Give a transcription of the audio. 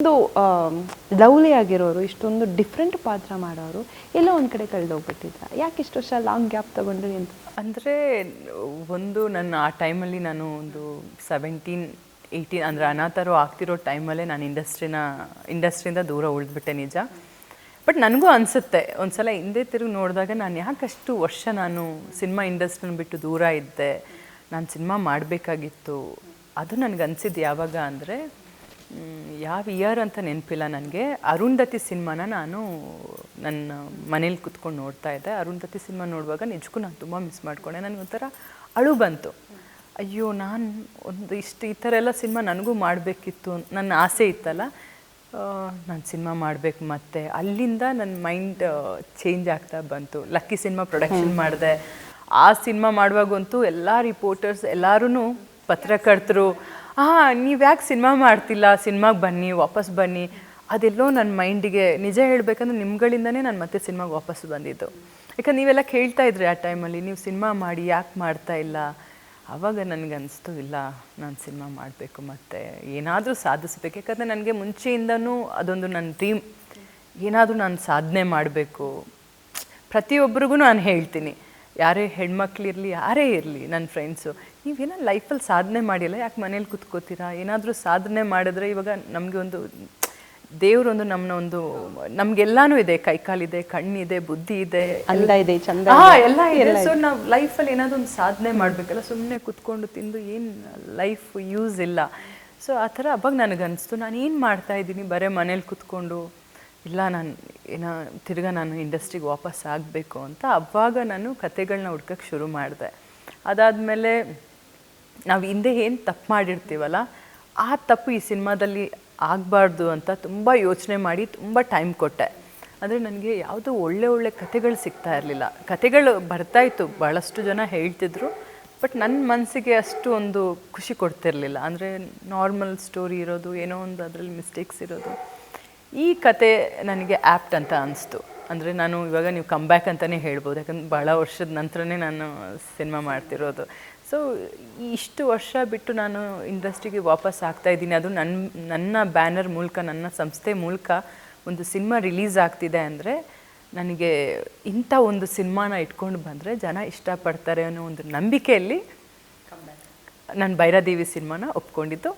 ಒಂದು ಲವ್ಲಿ ಆಗಿರೋರು, ಇಷ್ಟೊಂದು ಡಿಫ್ರೆಂಟ್ ಪಾತ್ರ ಮಾಡೋರು, ಎಲ್ಲೋ ಒಂದು ಕಡೆ ಕಳೆದೋಗ್ಬಿಟ್ಟಿದ್ರ. ಯಾಕೆ ಇಷ್ಟು ವರ್ಷ ಲಾಂಗ್ ಗ್ಯಾಪ್ ತಗೊಂಡ್ರಿ ಅಂತ? ಅಂದರೆ, ಒಂದು ನನ್ನ ಆ ಟೈಮಲ್ಲಿ ನಾನು ಒಂದು ಸೆವೆಂಟೀನ್ ಏಯ್ಟೀನ್ ಅಂದರೆ ಅನಾಥರು ಆಗ್ತಿರೋ ಟೈಮಲ್ಲೇ ನಾನು ಇಂಡಸ್ಟ್ರಿನ ಇಂಡಸ್ಟ್ರಿಯಿಂದ ದೂರ ಉಳಿದ್ಬಿಟ್ಟೆ ನಿಜ. ಬಟ್ ನನಗೂ ಅನಿಸುತ್ತೆ, ಒಂದ್ಸಲ ಹಿಂದೆ ತಿರುಗಿ ನೋಡಿದಾಗ ನಾನು ಯಾಕಷ್ಟು ವರ್ಷ ನಾನು ಸಿನಿಮಾ ಇಂಡಸ್ಟ್ರಿನ ಬಿಟ್ಟು ದೂರ ಇದ್ದೆ, ನಾನು ಸಿನಿಮಾ ಮಾಡಬೇಕಾಗಿತ್ತು, ಅದು ನನಗೆ ಅನಿಸಿದ್ದು ಯಾವಾಗ ಅಂದರೆ ಯಾವ ಇಯರ್ ಅಂತ ನೆನಪಿಲ್ಲ ನನಗೆ. ಅರುಂಧತಿ ಸಿನಿಮಾನ ನಾನು ನನ್ನ ಮನೇಲಿ ಕುತ್ಕೊಂಡು ನೋಡ್ತಾ ಇದ್ದೆ. ಅರುಂಧತಿ ಸಿನಿಮಾ ನೋಡುವಾಗ ನಿಜಕ್ಕೂ ನಾನು ತುಂಬ ಮಿಸ್ ಮಾಡ್ಕೊಂಡೆ. ನನಗೆ ಒಂಥರ ಅಳು ಬಂತು. ಅಯ್ಯೋ ನಾನು ಒಂದು ಇಷ್ಟು ಈ ಥರ ಎಲ್ಲ ಸಿನಿಮಾ ನನಗೂ ಮಾಡಬೇಕಿತ್ತು ನನ್ನ ಆಸೆ ಇತ್ತಲ್ಲ. ನಾನು ಸಿನಿಮಾ ಮಾಡಬೇಕು ಮತ್ತೆ. ಅಲ್ಲಿಂದ ನನ್ನ ಮೈಂಡ್ ಚೇಂಜ್ ಆಗ್ತಾ ಬಂತು. ಲಕ್ಕಿ ಸಿನಿಮಾ ಪ್ರೊಡಕ್ಷನ್ ಮಾಡಿದೆ. ಆ ಸಿನಿಮಾ ಮಾಡುವಾಗಂತೂ ಎಲ್ಲ ರಿಪೋರ್ಟರ್ಸ್ ಎಲ್ಲರೂ ಪತ್ರಕರ್ತರು ಹಾಂ ನೀವು ಯಾಕೆ ಸಿನಿಮಾ ಮಾಡ್ತಿಲ್ಲ? ಸಿನಿಮಾಗೆ ಬನ್ನಿ, ವಾಪಸ್ ಬನ್ನಿ. ಅದೆಲ್ಲೋ ನನ್ನ ಮೈಂಡಿಗೆ ನಿಜ ಹೇಳಬೇಕಂದ್ರೆ ನಿಮ್ಗಳಿಂದನೇ ನಾನು ಮತ್ತೆ ಸಿನಿಮಾಗೆ ವಾಪಸ್ ಬಂದಿದ್ದು. ಯಾಕಂದ್ರೆ ನೀವೆಲ್ಲ ಕೇಳ್ತಾ ಇದ್ರಿ ಆ ಟೈಮಲ್ಲಿ, ನೀವು ಸಿನಿಮಾ ಮಾಡಿ, ಯಾಕೆ ಮಾಡ್ತಾ ಇಲ್ಲ? ಆವಾಗ ನನಗನ್ನಿಸ್ತು ಇಲ್ಲ, ನಾನು ಸಿನಿಮಾ ಮಾಡಬೇಕು ಮತ್ತು ಏನಾದರೂ ಸಾಧಿಸ್ಬೇಕು. ಯಾಕಂದರೆ ನನಗೆ ಮುಂಚೆಯಿಂದನೂ ಅದೊಂದು ನನ್ನ ಥೀಮ್ ಏನಾದರೂ ನಾನು ಸಾಧನೆ ಮಾಡಬೇಕು. ಪ್ರತಿಯೊಬ್ಬರಿಗೂ ನಾನು ಹೇಳ್ತೀನಿ. ಯಾರೇ ಹೆಣ್ಮಕ್ಳಿರಲಿ ಯಾರೇ ಇರಲಿ ನನ್ನ ಫ್ರೆಂಡ್ಸು ನೀವೇನೋ ಲೈಫಲ್ಲಿ ಸಾಧನೆ ಮಾಡಿಲ್ಲ ಯಾಕೆ ಮನೇಲಿ ಕುತ್ಕೋತೀರಾ? ಏನಾದರೂ ಸಾಧನೆ ಮಾಡಿದ್ರೆ ಇವಾಗ ನಮಗೆ ಒಂದು ದೇವರೊಂದು ನಮ್ಮನ್ನ ಒಂದು ನಮಗೆಲ್ಲಾನು ಇದೆ ಕೈಕಾಲಿದೆ ಕಣ್ಣಿದೆ ಬುದ್ಧಿ ಇದೆ ಅಂದ ಇದೆ ಚಂದ ಹಾ ಎಲ್ಲ ಇದೆ. ಸೊ ನಾವು ಲೈಫಲ್ಲಿ ಏನಾದ್ರು ಒಂದು ಸಾಧನೆ ಮಾಡಬೇಕಲ್ಲ ಸುಮ್ಮನೆ ಕುತ್ಕೊಂಡು ತಿಂದು ಏನು ಲೈಫ್ ಯೂಸ್ ಇಲ್ಲ. ಸೊ ಆ ಥರ ಅವಾಗ ನನಗನ್ನಿಸ್ತು ನಾನು ಏನು ಮಾಡ್ತಾ ಇದ್ದೀನಿ? ಬರೀ ಮನೇಲಿ ಕುತ್ಕೊಂಡು ಇಲ್ಲ, ನಾನು ಏನೋ ತಿರ್ಗಾ ನಾನು ಇಂಡಸ್ಟ್ರಿಗೆ ವಾಪಸ್ ಆಗಬೇಕು ಅಂತ ಅವಾಗ ನಾನು ಕತೆಗಳನ್ನ ಹುಡ್ಕಕ್ಕೆ ಶುರು ಮಾಡಿದೆ. ಅದಾದಮೇಲೆ ನಾವು ಹಿಂದೆ ಏನು ತಪ್ಪು ಮಾಡಿರ್ತೀವಲ್ಲ, ಆ ತಪ್ಪು ಈ ಸಿನಿಮಾದಲ್ಲಿ ಆಗಬಾರ್ದು ಅಂತ ತುಂಬ ಯೋಚನೆ ಮಾಡಿ ತುಂಬ ಟೈಮ್ ಕೊಟ್ಟೆ. ಅಂದರೆ ನನಗೆ ಯಾವುದು ಒಳ್ಳೆ ಒಳ್ಳೆ ಕತೆಗಳು ಸಿಗ್ತಾ ಇರಲಿಲ್ಲ. ಕತೆಗಳು ಬರ್ತಾಯಿತ್ತು ಭಾಳಷ್ಟು ಜನ ಹೇಳ್ತಿದ್ರು, ಬಟ್ ನನ್ನ ಮನಸ್ಸಿಗೆ ಅಷ್ಟು ಒಂದು ಖುಷಿ ಕೊಡ್ತಿರಲಿಲ್ಲ. ಅಂದರೆ ನಾರ್ಮಲ್ ಸ್ಟೋರಿ ಇರೋದು, ಏನೋ ಒಂದು ಅದರಲ್ಲಿ ಮಿಸ್ಟೇಕ್ಸ್ ಇರೋದು. ಈ ಕತೆ ನನಗೆ ಆ್ಯಪ್ಟ್ ಅಂತ ಅನಿಸ್ತು. ಅಂದರೆ ನಾನು ಇವಾಗ ನೀವು ಕಮ್ಬ್ಯಾಕ್ ಅಂತಲೇ ಹೇಳ್ಬೋದು. ಯಾಕಂದ್ರೆ ಭಾಳ ವರ್ಷದ ನಂತರನೇ ನಾನು ಸಿನಿಮಾ ಮಾಡ್ತಿರೋದು. ಸೊ ಇಷ್ಟು ವರ್ಷ ಬಿಟ್ಟು ನಾನು ಇಂಡಸ್ಟ್ರಿಗೆ ವಾಪಸ್ ಆಗ್ತಾ ಇದ್ದೀನಿ. ಅದು ನನ್ನ ನನ್ನ ಬ್ಯಾನರ್ ಮೂಲಕ ನನ್ನ ಸಂಸ್ಥೆ ಮೂಲಕ ಒಂದು ಸಿನಿಮಾ ರಿಲೀಸ್ ಆಗ್ತಿದೆ ಅಂದರೆ ನನಗೆ ಇಂಥ ಒಂದು ಸಿನಿಮಾನ ಇಟ್ಕೊಂಡು ಬಂದರೆ ಜನ ಇಷ್ಟಪಡ್ತಾರೆ ಅನ್ನೋ ಒಂದು ನಂಬಿಕೆಯಲ್ಲಿ ನಾನು ಭೈರಾದೇವಿ ಸಿನಿಮಾನ ಒಪ್ಕೊಂಡಿದ್ದು.